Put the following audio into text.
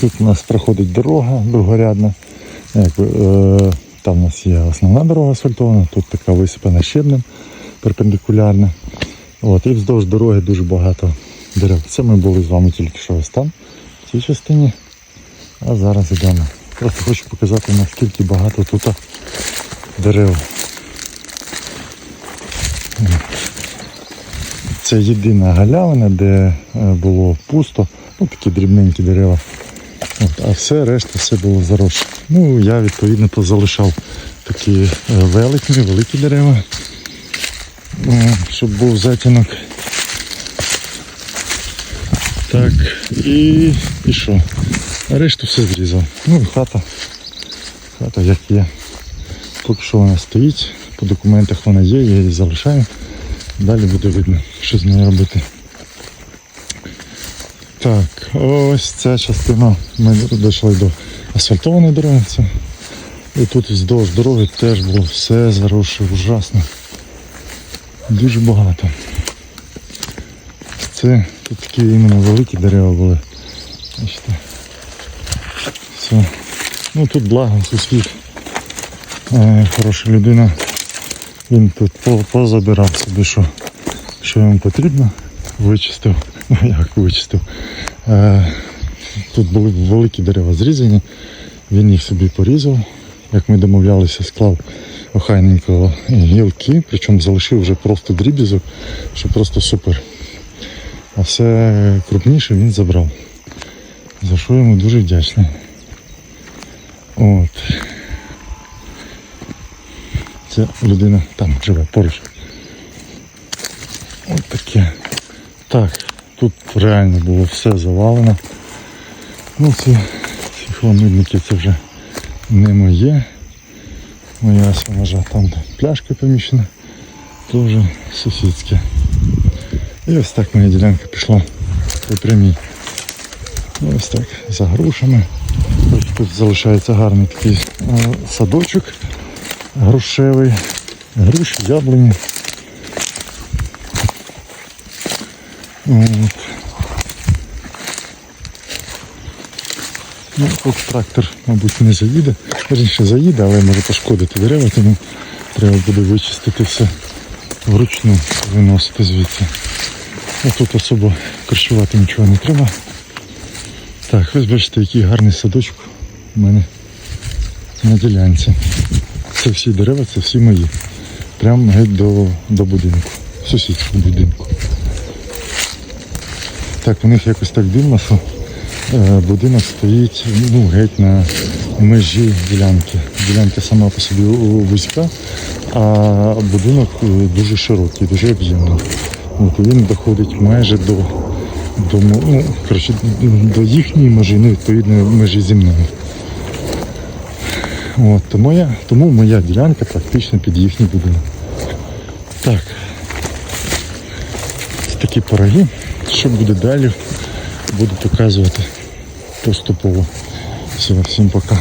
Тут у нас проходить дорога другорядна. Е, там у нас є основна дорога асфальтована, тут така висипана щебнем перпендикулярна. От, і вздовж дороги дуже багато дерев. Це ми були з вами тільки що ось там, в цій частині. А зараз йдемо. Просто хочу показати наскільки багато тут дерев. Це єдина галявина, де е, було пусто, ну такі дрібненькі дерева. От, а все, решта все було заросше. Ну, я відповідно позалишав такі е, великі, великі дерева, щоб був затінок. Так, і, і що? Решту все зрізав. Ну і хата. Хата як є. Поки що вона стоїть, по документах вона є, я її залишаю. Далі буде видно, що з нею робити. Так, ось ця частина. Ми дійшли до асфальтованої дороги. Це. І тут вздовж дороги теж було все заросше, ужасно. Дуже багато. Це тут такі іменно великі дерева були. Бачите. Все. Ну тут благо сусід. Е, хороша людина. Він тут позабирав собі, що, що йому потрібно. Вичистив. Ну як вичистив. Е, тут були великі дерева зрізані. Він їх собі порізав. Як ми домовлялися, склав охайненько гілки, причому залишив вже просто дрібізок, що просто супер. А все крупніше він забрав. За що йому дуже вдячний. От. Це людина там живе поруч. От таке. Так, тут реально було все завалено. Ну ці, ці хламидники це вже не моє. Моя саможа там де пляшка поміщена, вже сусідське. І ось так моя ділянка пішла по прямій. Ось так, за грушами. Тут залишається гарний такий е, садочок грушевий, груші, яблуні. От. Ну, тут трактор, мабуть, не заїде. Верніше заїде, але може пошкодити дерева, тому треба буде вичистити все вручну, виносити звідси. А тут особо корчувати нічого не треба. Так, ось бачите, який гарний садочок у мене на ділянці. Це всі дерева, це всі мої. Прямо геть до, до будинку, сусідського будинку. Так, у них якось так дивно, що е, будинок стоїть ну, геть на межі ділянки. Ділянка сама по собі вузька, а будинок е, дуже широкий, дуже об'ємний. От, він доходить майже до, до, ну, коротше, до їхньої межі, ну, відповідно, межі зі мною. От, тому, я, тому моя ділянка практично під їхній будинок. Так. Такі пироги. Що буде далі, буду показувати поступово. Все, всім пока.